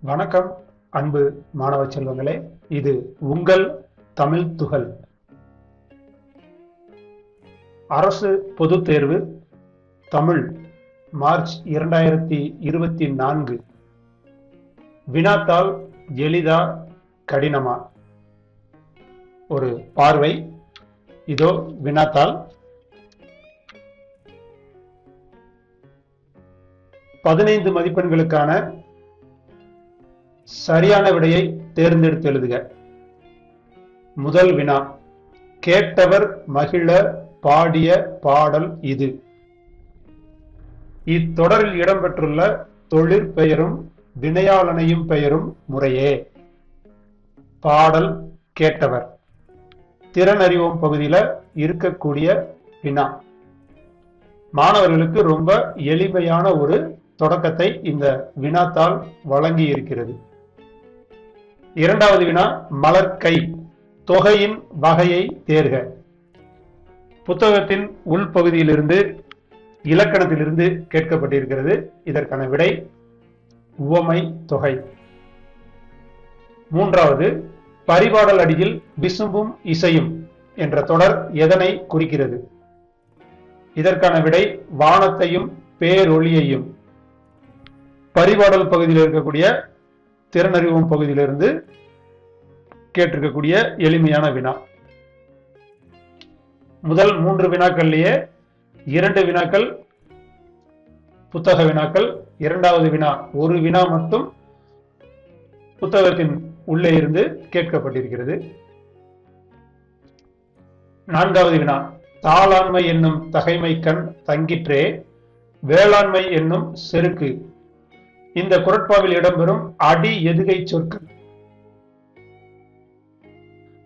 வணக்கம் அன்பு மாணவ செல்வங்களே. இது உங்கள் தமிழ் துகள். அரசு பொதுத் தேர்வு தமிழ் மார்ச் இரண்டாயிரத்தி இருபத்தி நான்கு. வினாத்தாள் எளிதா கடினமா? ஒரு பார்வை. இதோ வினாத்தாள். பதினைந்து மதிப்பெண்களுக்கான சரியான விடையை தேர்ந்தெடுத்து எழுதுக. முதல் வினா. கேட்டவர் மகிழ பாடிய பாடல் இது. இத்தொடரில் இடம்பெற்றுள்ள தொழிற்பெயரும் வினையாளனையும் பெயரும் முறையே. பாடல் கேட்டவர். திறன் அறிவோம் பகுதியில் இருக்கக்கூடிய வினா. மாணவர்களுக்கு ரொம்ப எளிமையான ஒரு தொடக்கத்தை இந்த வினாத்தால் வழங்கி இருக்கிறது இரண்டாவது வினா மலர்கை தொகையின் வகையை தேர்க. புத்தகத்தின் உள்பகுதியிலிருந்து இலக்கணத்திலிருந்து கேட்கப்பட்டிருக்கிறது. இதற்கான விடை உவமை தொகை. மூன்றாவது பரிபாடல் அடியில் விசும்பும் இசையும் என்ற தொடர் எதனை குறிக்கிறது? இதற்கான விடை வானத்தையும் பேரொளியையும். பரிபாடல் பகுதியில் இருக்கக்கூடிய திறனறிவும் பகுதியிலிருந்து கேட்டிருக்கக்கூடிய எளிமையான வினா. முதல் மூன்று வினாக்கள்லேயே இரண்டு வினாக்கள் புத்தக வினாக்கள். இரண்டாவது வினா ஒரு வினா மட்டும் புத்தகத்தின் உள்ளே இருந்து கேட்கப்பட்டிருக்கிறது. நான்காவது வினா தாளாண்மை என்னும் தகைமை கண் தங்கிற்றே வேளாண்மை என்னும் செருக்கு. இந்த குரட்பாவில் இடம்பெறும் அடி எதுகை சொற்கள்.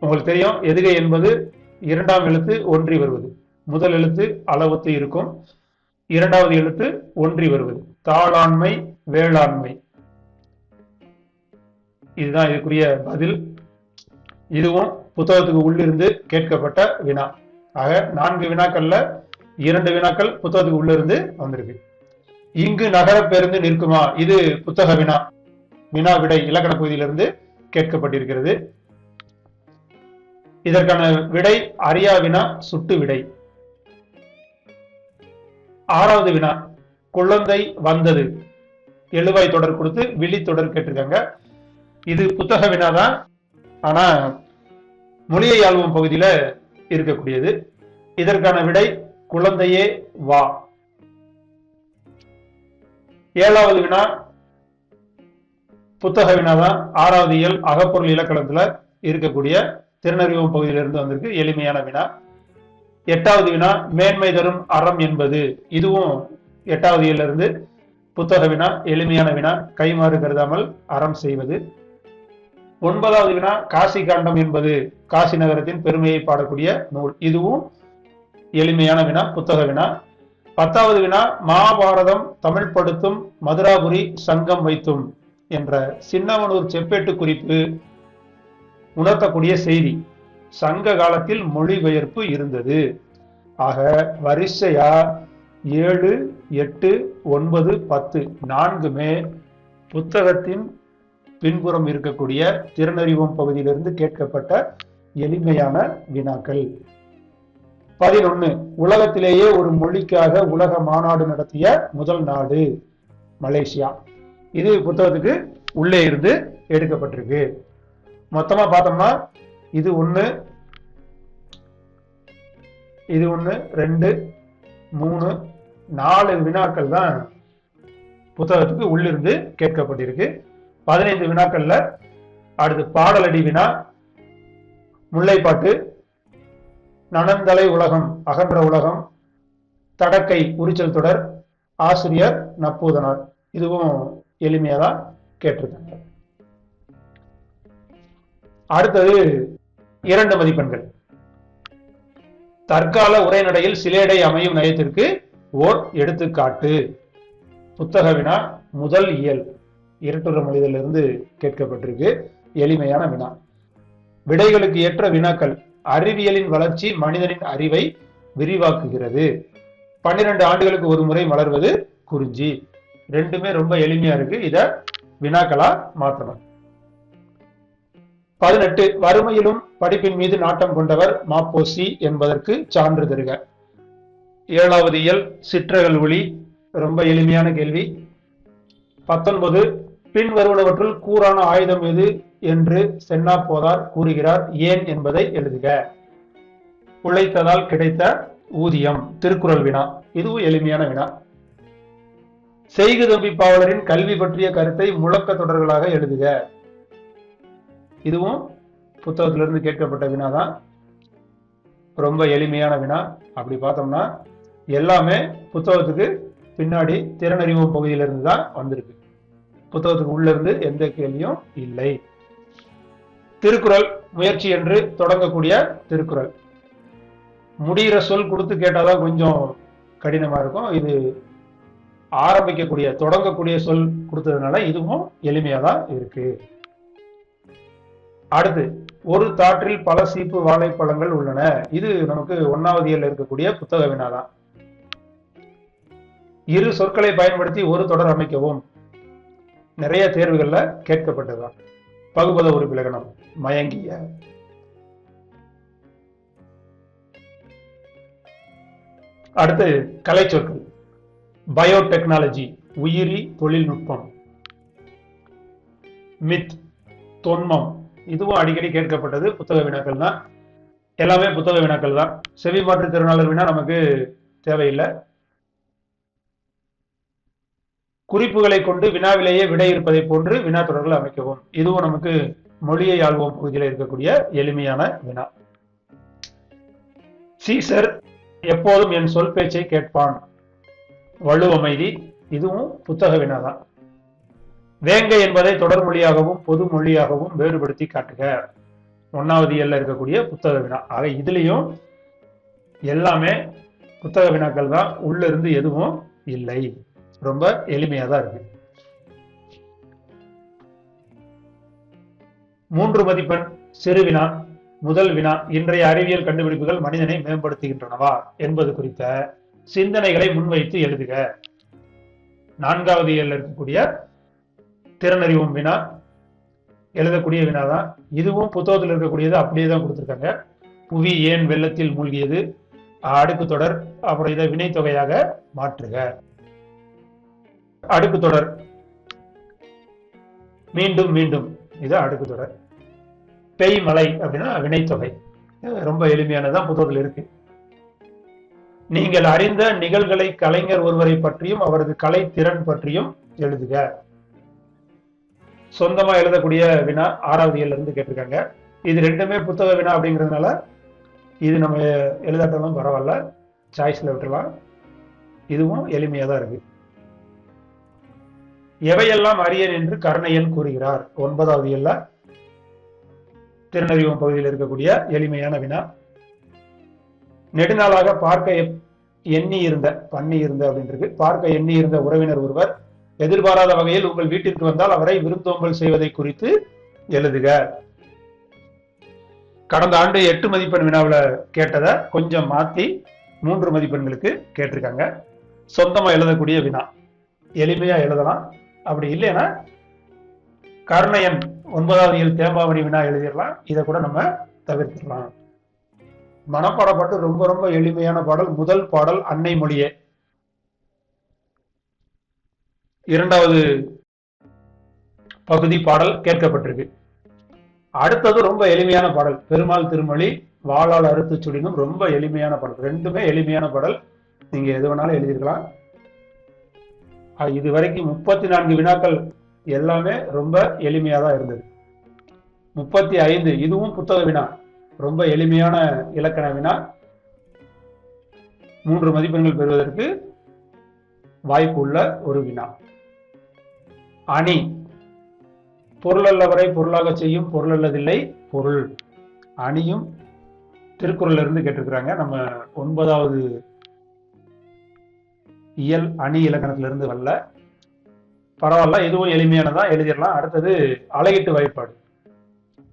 உங்களுக்கு தெரியும் எதுகை என்பது இரண்டாம் எழுத்து ஒன்றி வருவது. முதல் எழுத்து அளவத்து இருக்கும் இரண்டாவது எழுத்து ஒன்றி வருவது. தாளாண்மை வேளாண்மை. இதுதான் இதுக்குரிய பதில். இதுவும் புத்தகத்துக்கு உள்ளிருந்து கேட்கப்பட்ட வினா. ஆக நான்கு வினாக்கள்ல இரண்டு வினாக்கள் புத்தகத்துக்கு உள்ளிருந்து வந்திருக்கு. இங்கு நகர பேருந்து நிற்குமா? இது புத்தக வினா. வினா விடை இலக்கண பகுதியிலிருந்து கேட்கப்பட்டிருக்கிறது. இதற்கான விடை அரியா வினா சுட்டு விடை. ஆறாவது வினா. குழந்தை வந்தது. எழுவாய் தொடர் கொடுத்து விழி தொடர் கேட்டிருக்காங்க. இது புத்தக வினா தான் ஆனா மொழியை ஆழ்வம் பகுதியில இருக்கக்கூடியது. இதற்கான விடை குழந்தையே வா. ஏழாவது வினா புத்தக வினா தான் ஆறாவது இயல் அகப்பொருள் இலக்கணத்துல இருக்கக்கூடிய திருநறிவம் பகுதியிலிருந்து வந்திருக்கு எளிமையான வினா. எட்டாவது வினா மேன்மை தரும் அறம் என்பது. இதுவும் எட்டாவது இயல்ல இருந்து புத்தக வினா எளிமையான வினா கைமாறு கருதாமல் அறம் செய்வது. ஒன்பதாவது வினா காசி காண்டம் என்பது. காசி நகரத்தின் பெருமையை பாடக்கூடிய நூல். இதுவும் எளிமையான வினா புத்தக வினா. பத்தாவது வினா மகாபாரதம் தமிழ் படுத்தும் மதுராபுரி சங்கம் வைத்தும் என்ற சின்னவனூர் செப்பேட்டு குறிப்பு உணர்த்தக்கூடிய செய்தி. சங்க காலத்தில் மொழிபெயர்ப்பு இருந்தது. ஆக வரிசையா ஏழு எட்டு ஒன்பது பத்து நான்குமே புத்தகத்தின் பின்புறம் இருக்கக்கூடிய திறனறிவோம் பகுதியிலிருந்து கேட்கப்பட்ட எளிமையான வினாக்கள். பதினொன்னு உலகத்திலேயே ஒரு மொழிக்காக உலக மாநாடு நடத்திய முதல் நாடு மலேசியா. இது புத்தகத்துக்கு உள்ளே இருந்து எடுக்கப்பட்டிருக்கு. மொத்தமா பார்த்தோம்னா இது ஒண்ணு இது ஒண்ணு ரெண்டு மூணு நாலு வினாக்கள் தான் புத்தகத்துக்கு உள்ளிருந்து கேட்கப்பட்டிருக்கு. பதினைந்து வினாக்கள்ல அடுத்து பாடலடி வினா முல்லைப்பாட்டு நனந்தலை உலகம் அகன்ற உலகம். தடக்கை உரிச்சல் தொடர். ஆசிரியர் நப்பூதனார். இதுவும் எளிமையாக தான் கேட்டிருக்காங்க. அடுத்தது இரண்டு மதிப்பெண்கள். தற்கால உரைநடையில் சிலேடை அமையும் நயத்திற்கு ஓர் எடுத்துக்காட்டு. புத்தக வினா முதல் இயல். இரட்டுற மொழியிலிருந்து கேட்கப்பட்டிருக்கு. எளிமையான வினா. விடைகளுக்கு ஏற்ற வினாக்கள். அறிவியலின் வளர்ச்சி மனிதனின் அறிவை விரிவாக்குகிறது. பன்னிரண்டு ஆண்டுகளுக்கு ஒரு முறை மலர்வது குறிஞ்சி. ரெண்டுமே ரொம்ப எளிமையா இருக்கு. இத வினாக்களா மாற்றணும் பதினெட்டு வறுமையிலும் படிப்பின் மீது நாட்டம் கொண்டவர் மாப்போசி என்பதற்கு சான்று தருக. ஏழாவது இயல் சிற்றகல் ஒளி ரொம்ப எளிமையான கேள்வி. பத்தொன்பது பின் வருவனவற்றுள் கூறான ஆயுதம் எது? என்று சென்னா போதார் கூறுகிறார். ஏன் என்பதை எழுதுக. உழைத்ததால் கிடைத்த ஊதியம் திருக்குறள் வினா. இதுவும் எளிமையான வினா. செய்கு தம்பி பாவலரின் கல்வி பற்றிய கருத்தை முழக்க தொடர்களாக எழுதுக. இதுவும் புத்தகத்திலிருந்து கேட்கப்பட்ட வினா தான் ரொம்ப எளிமையான வினா. அப்படி பார்த்தோம்னா எல்லாமே புத்தகத்துக்கு பின்னாடி திறனறிவு பகுதியிலிருந்து தான் வந்திருக்கு. புத்தகத்துக்கு உள்ளிருந்து எந்த கேள்வியும் இல்லை. திருக்குறள் முயற்சி என்று தொடங்கக்கூடிய திருக்குறள். முடிகிற சொல் கொடுத்து கேட்டாதான் கொஞ்சம் கடினமா இருக்கும். இது ஆரம்பிக்கக்கூடிய தொடங்கக்கூடிய சொல் கொடுத்ததுனால இதுவும் எளிமையா தான் இருக்கு. அடுத்து ஒரு தாற்றில் பல சீப்பு வாழைப்பழங்கள் உள்ளன. இது நமக்கு ஒன்னாவது இருக்கக்கூடிய புத்தக வினாதான். இரு சொற்களை பயன்படுத்தி ஒரு தொடர் அமைக்கவும். நிறைய தேர்வுகள்ல கேட்கப்பட்டதுதான். பகுபத உறுப்பிலகணம் மயங்கிய அடுத்து கலை சொற்கள் பயோடெக்னாலஜி உயிரி தொழில்நுட்பம். மித் தொன்மம். இதுவும் அடிக்கடி கேட்கப்பட்டது. புத்தக வினாக்கள் தான். எல்லாமே புத்தக வினாக்கள் தான். செவி மாற்றுத்திறனாளர் வினா நமக்கு தேவையில்லை. குறிப்புகளை கொண்டு வினாவிலேயே விடை இருப்பதை போன்று வினா தொடர்கள் அமைக்கவும். இதுவும் நமக்கு மொழியை ஆழ்வோம் பகுதியில் இருக்கக்கூடிய எளிமையான வினா. சீசர் எப்போதும் என் சொல் பேச்சை கேட்பான். வலுவமைதி இதுவும் புத்தக வினாதான். வேங்கை என்பதை தொடர் மொழியாகவும் பொது மொழியாகவும் வேறுபடுத்தி காட்டுக. ஒன்னாவது இயல்ல இருக்கக்கூடிய புத்தக வினா. ஆக இதுலேயும் எல்லாமே புத்தக வினாக்கள் தான் உள்ள இருந்து எதுவும் இல்லை. ரொம்ப எளிமையா தான் இருக்கு. மூன்று மதிப்பெண் சிறு வினா முதல் வினா இன்றைய அறிவியல் கண்டுபிடிப்புகள் மனிதனை மேம்படுத்துகின்றனவா என்பது குறித்த சிந்தனைகளை முன்வைத்து எழுதுக. நான்காவது இருக்கக்கூடிய திறனறிவும் வினா எழுதக்கூடிய வினா தான். இதுவும் புத்தகத்தில் இருக்கக்கூடியது அப்படியே தான் கொடுத்துருக்காங்க. புவி ஏன் வெள்ளத்தில் மூழ்கியது? அடுக்கு தொடர் அப்புறம் இதை வினைத்தொகையாக மாற்றுக. அடுக்கு தொடர். மீண்டும் மீண்டும். இது அடுக்கு தொடர். பெய் மலை அப்படின்னா வினைத்தொகை. ரொம்ப எளிமையானதான் புத்தகத்தில் இருக்கு. நீங்கள் அறிந்த நிகழ்களை கலைஞர் ஒருவரை பற்றியும் அவரது கலை திறன் பற்றியும் எழுதுக. சொந்தமா எழுதக்கூடிய வினா ஆறாவது இருந்து கேட்டிருக்காங்க. இது ரெண்டுமே புத்தக வினா அப்படிங்கிறதுனால இது நம்ம எழுதாட்டாலும் பரவாயில்ல. சாய்ஸ்ல விட்டுறலாம். இதுவும் எளிமையா தான் இருக்கு. எவையெல்லாம் அரியன் என்று கர்ணையன் கூறுகிறார்? ஒன்பதாவது எல்ல திருநறிவம் பகுதியில் இருக்கக்கூடிய எளிமையான வினா. நெடுநாளாக பார்க்க எண்ணி இருந்த பண்ணி இருந்த அப்படின்றது. பார்க்க எண்ணி இருந்த உறவினர் ஒருவர் எதிர்பாராத வகையில் உங்கள் வீட்டிற்கு வந்தால் அவரை விருந்தோம்பல் செய்வதை குறித்து எழுதுக. கடந்த ஆண்டு எட்டு மதிப்பெண் வினாவுல கேட்டதை கொஞ்சம் மாத்தி மூன்று மதிப்பெண்களுக்கு கேட்டிருக்காங்க. சொந்தமா எழுதக்கூடிய வினா. எளிமையா எழுதலாம். அப்படி இல்லைன்னா கர்ணயன் ஒன்பதாவது இயல் தேம்பாவணி வினா எழுதிடலாம். இதை கூட நம்ம தவிர்த்துடலாம். மனப்பாடப்பட்டு ரொம்ப ரொம்ப எளிமையான பாடல் முதல் பாடல் அன்னை மொழியே. இரண்டாவது பகுதி பாடல் கேட்கப்பட்டிருக்கு. அடுத்தது ரொம்ப எளிமையான பாடல் பெருமாள் திருமொழி வாழால் அறுத்து சுடினும் ரொம்ப எளிமையான பாடல். ரெண்டுமே எளிமையான பாடல். நீங்க எது வேணாலும் எழுதிருக்கலாம் இது வரைக்கும் முப்பத்தி நான்கு வினாக்கள் எல்லாமே ரொம்ப எளிமையா தான் இருந்தது. முப்பத்தி ஐந்து இதுவும் புத்தக வினா. ரொம்ப எளிமையான இலக்கண வினா. மூன்று மதிப்பெண்கள் பெறுவதற்கு வாய்ப்பு உள்ள ஒரு வினா. அணி. பொருளல்லவரை பொருளாக செய்யும் பொருளல்லதில்லை பொருள். அணியும் திருக்குறள் இருந்து கேட்டிருக்கிறாங்க. நம்ம ஒன்பதாவது இயல் அணி இலக்கணத்திலிருந்து வரல பரவாயில்ல இதுவும் எளிமையானதா? எழுதிடலாம். அடுத்தது அலையிட்டு வாய்ப்பாடு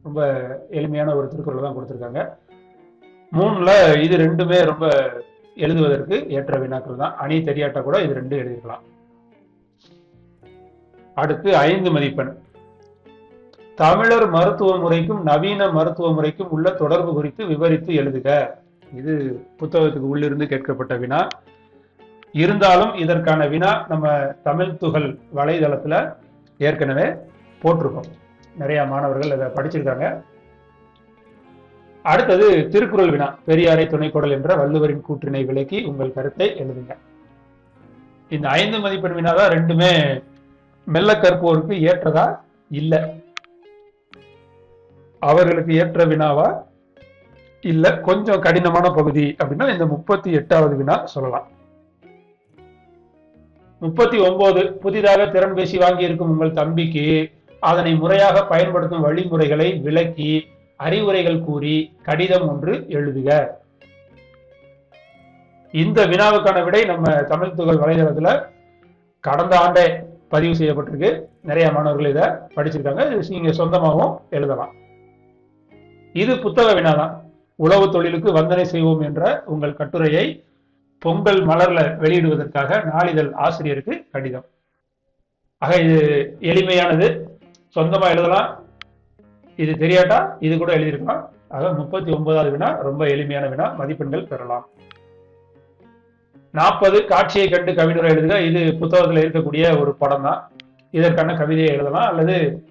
ரொம்ப எளிமையான ஒரு திருக்குறள் தான் கொடுத்துருக்காங்க. மூணுல இது ரெண்டுமே ரொம்ப எழுதுவதற்கு ஏற்ற வினாக்கள் தான். அணி தெரியாட்டா கூட இது ரெண்டும் எழுதிக்கலாம் அடுத்து ஐந்து மதிப்பெண். தமிழர் மருத்துவ முறைக்கும் நவீன மருத்துவ முறைக்கும் உள்ள தொடர்பு குறித்து விவரித்து எழுதுக. இது புத்தகத்துக்கு உள்ளிருந்து கேட்கப்பட்ட வினா. இருந்தாலும் இதற்கான வினா நம்ம தமிழ் துகள் வலைதளத்துல ஏற்கனவே போட்டிருக்கோம். நிறைய மாணவர்கள் அதை படிச்சிருக்காங்க. அடுத்தது திருக்குறள் வினா பெரியாரை துணைக்கோடல் என்ற வள்ளுவரின் கூற்றினை விளக்கி உங்கள் கருத்தை எழுதுங்க. இந்த ஐந்து மதிப்பெண் வினா தான் ரெண்டுமே மெல்ல கற்போருக்கு ஏற்றதா? இல்ல. அவர்களுக்கு ஏற்ற வினாவா? இல்ல. கொஞ்சம் கடினமான பகுதி அப்படின்னா இந்த முப்பத்தி எட்டாவது வினா சொல்லலாம். முப்பத்தி ஒன்பது புதிதாக திறன் பேசி வாங்கியிருக்கும் உங்கள் தம்பிக்கு அதனை முறையாக பயன்படுத்தும் வழிமுறைகளை விளக்கி அறிவுரைகள் கூறி கடிதம் ஒன்று எழுதுக. இந்த வினாவுக்கான விடை நம்ம தமிழ் துகள் வலைதளத்துல கடந்த ஆண்டே பதிவு செய்யப்பட்டிருக்கு. நிறைய மாணவர்கள் இதை படிச்சிருக்காங்க. இது நீங்க சொந்தமாகவும் எழுதலாம். இது புத்தக வினாதான். உழவு தொழிலுக்கு வந்தனை செய்வோம் என்ற உங்கள் கட்டுரையை பொங்கல் மலர்ல வெளியிடுவதற்காக நாளிதழ் ஆசிரியருக்கு கடிதம். ஆக இது எளிமையானது. சொந்தமா எழுதலாம். இது தெரியாட்டா? இது கூட எழுதியிருக்கலாம். ஆக முப்பத்தி ஒன்பதாவது வினா ரொம்ப எளிமையான வினா. மதிப்பெண்கள் பெறலாம். நாற்பது காட்சியை கண்டு கவிஞரை எழுதுக. இது புத்தகத்தில் இருக்கக்கூடிய ஒரு படம் தான் இதற்கான கவிதையை எழுதலாம். அல்லது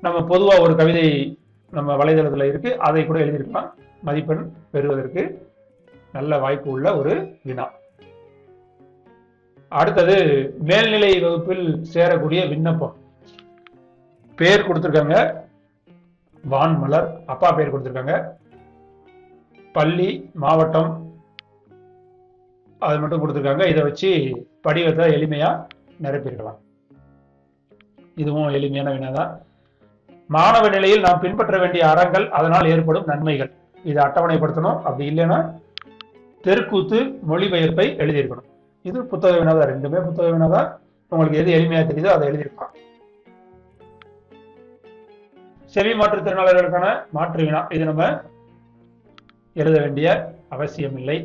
நம்ம பொதுவாக ஒரு கவிதை நம்ம வலைதளத்தில் இருக்கு. அதை கூட எழுதியிருக்கலாம். மதிப்பெண் பெறுவதற்கு. நல்ல வாய்ப்பு உள்ள ஒரு வினா. அடுத்தது மேல்நிலை வகுப்பில் சேரக்கூடிய விண்ணப்பம். பேர் கொடுத்திருக்காங்க வான்மலர். அப்பா பேர் கொடுத்திருக்காங்க. பள்ளி மாவட்டம் அது மட்டும் கொடுத்துருக்காங்க. இதை வச்சு படிவத்தை எளிமையா நிரப்பியிருக்கலாம். இதுவும் எளிமையான வினாதான். மாணவ நிலையில் நாம் பின்பற்ற வேண்டிய அறங்கள் அதனால் ஏற்படும் நன்மைகள். இதை அட்டவணைப்படுத்தணும். அப்படி இல்லைன்னா தெருக்கூத்து மொழிபெயர்ப்பை எழுதியிருக்கணும். இது புத்தக வினாதா ரெண்டுமே புத்தக வினாதா? உங்களுக்கு எது எளிமையா தெரியுதோ அதை எழுதியிருக்கலாம் செவி மாற்றுத்திறனாளர்களுக்கான மாற்று வினா. இது நம்ம எழுத வேண்டிய அவசியம் இல்லை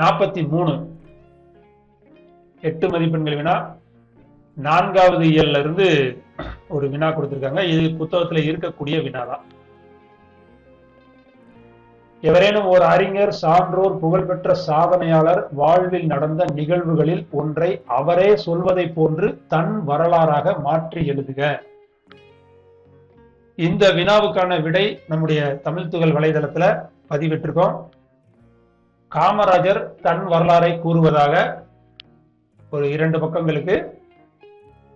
நாற்பத்தி மூணு எட்டு மதிப்பெண்கள் வினா. நான்காவது இயல்ல இருந்து ஒரு வினா கொடுத்திருக்காங்க. இது புத்தகத்துல இருக்கக்கூடிய வினாதான். எவரேனும் ஒரு அறிஞர் சான்றோர் புகழ்பெற்ற சாதனையாளர் வாழ்வில் நடந்த நிகழ்வுகளில் ஒன்றை அவரே சொல்வதை போன்று தன் வரலாறாக மாற்றி எழுதுக. இந்த வினாவுக்கான விடை நம்முடைய தமிழ் துகள் வலைதளத்துல பதிவிட்டிருக்கோம். காமராஜர் தன் வரலாறை கூறுவதாக ஒரு இரண்டு பக்கங்களுக்கு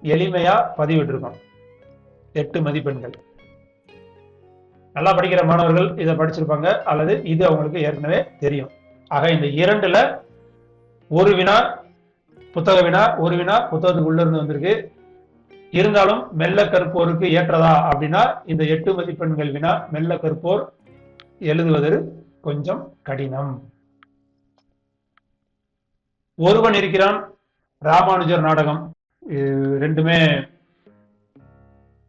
எளிமையா பதிவிட்டிருக்கோம். எட்டு மதிப்பெண்கள். நல்லா படிக்கிற மாணவர்கள் இதை படிச்சிருப்பாங்க. அல்லது இது அவங்களுக்கு ஏற்கனவே தெரியும். ஆக இந்த இரண்டுல ஒரு வினா புத்தக வினா ஒரு வினா புத்தகத்துக்கு உள்ள இருந்து வந்திருக்கு. இருந்தாலும் மெல்ல கற்போருக்கு ஏற்றதா அப்படின்னா இந்த எட்டு மதிப்பெண்கள் வினா மெல்ல கற்போர் எழுதுவது கொஞ்சம் கடினம். ஒருவன் இருக்கிறான் ராமானுஜர் நாடகம். ரெண்டுமே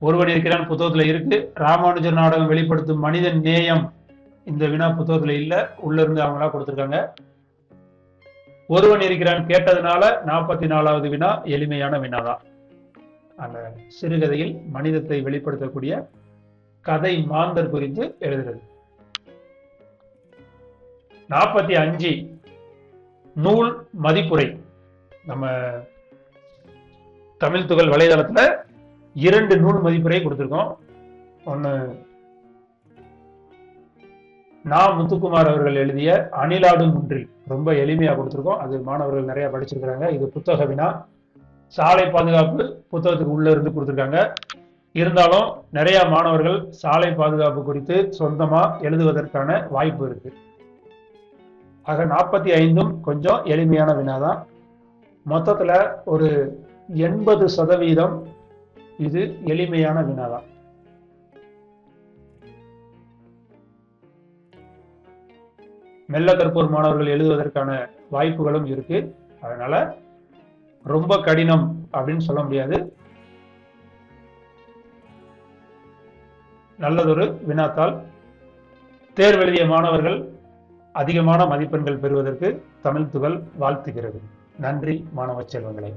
ஒருவன் இருக்கிறான் புத்தகத்துல இருக்கு. ராமானுஜர் நாடகம் வெளிப்படுத்தும் மனிதன் நேயம். இந்த வினா புத்தகத்துல இல்ல. உள்ள இருந்து அவங்களா கொடுத்திருக்காங்க. ஒருவன் இருக்கிறான் கேட்டதுனால நாற்பத்தி நாலாவது வினா எளிமையான வினாதான். அந்த சிறுகதையில் மனிதத்தை வெளிப்படுத்தக்கூடிய கதை மாந்தர் குறித்து எழுதுறது. நாற்பத்தி அஞ்சு. நூல் மதிப்புரை. நம்ம தமிழ் துகள் வலைதளத்துல இரண்டு நூல் மதிப்புரை கொடுத்துருக்கோம். ஒன்னு நா. முத்துக்குமார் அவர்கள் எழுதிய அணிலாடும் ஒன்றில் ரொம்ப எளிமையா கொடுத்துருக்கோம். அது மாணவர்கள் நிறைய படிச்சிருக்கிறாங்க. இது புத்தக வினா. சாலை பாதுகாப்பு புத்தகத்துக்கு உள்ள இருந்து கொடுத்துருக்காங்க. இருந்தாலும் நிறைய மாணவர்கள் சாலை பாதுகாப்பு குறித்து சொந்தமா எழுதுவதற்கான வாய்ப்பு இருக்கு. ஆக நாற்பத்தி ஐந்தும் கொஞ்சம் எளிமையான வினாதான். மொத்தத்துல ஒரு எண்பது சதவீதம் இது எளிமையான வினாதான் மெல்ல கற்போர் மாணவர்கள் எழுதுவதற்கான வாய்ப்புகளும் இருக்கு. அதனால ரொம்ப கடினம் அப்படின்னு சொல்ல முடியாது. நல்லதொரு வினாத்தால் தேர்வெழுதிய மாணவர்கள் அதிகமான மதிப்பெண்கள் பெறுவதற்கு தமிழ் துகள் வாழ்த்துகிறது. நன்றி மாணவ செல்வங்களே.